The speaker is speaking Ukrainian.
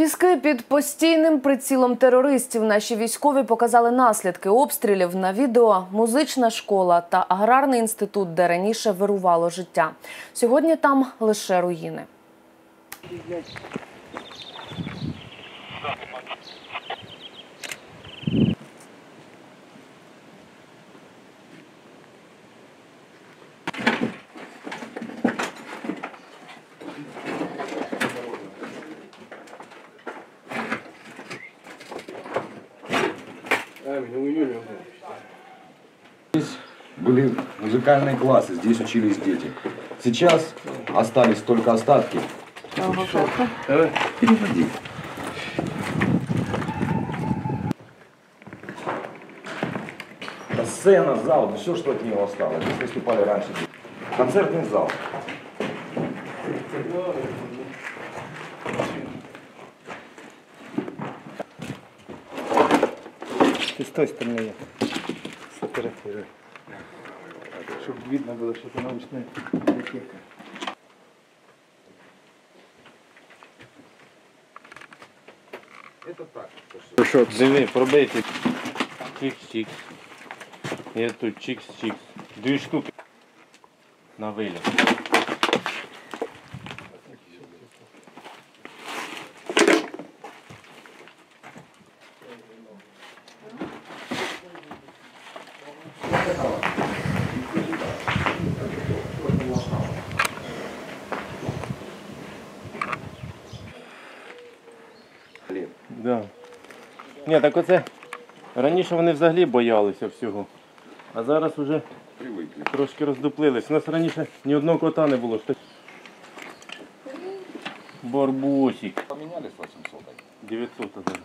Піски під постійним прицілом терористів. Наші військові показали наслідки обстрілів на відео. Музична школа та аграрний інститут, де раніше вирувало життя. Сьогодні там лише руїни. Здесь были музыкальные классы, здесь учились дети. Сейчас остались только остатки. Переводи. Это Сцена, зал, все, что от него осталось. Здесь выступали раньше. Концертный зал. Ты с той стороны я сфотографирую. Чтобы видно было, что это научная библиотека. Що, диви, пробийте. Чикс-чикс. І тут чикс-чикс. Дві штуки. На виліт. Да. Ні, так оце. Раніше вони взагалі боялися всього. А зараз вже трошки роздуплились. У нас раніше ні одного кота не було. Барбосик. Поменялись 800. 900 один.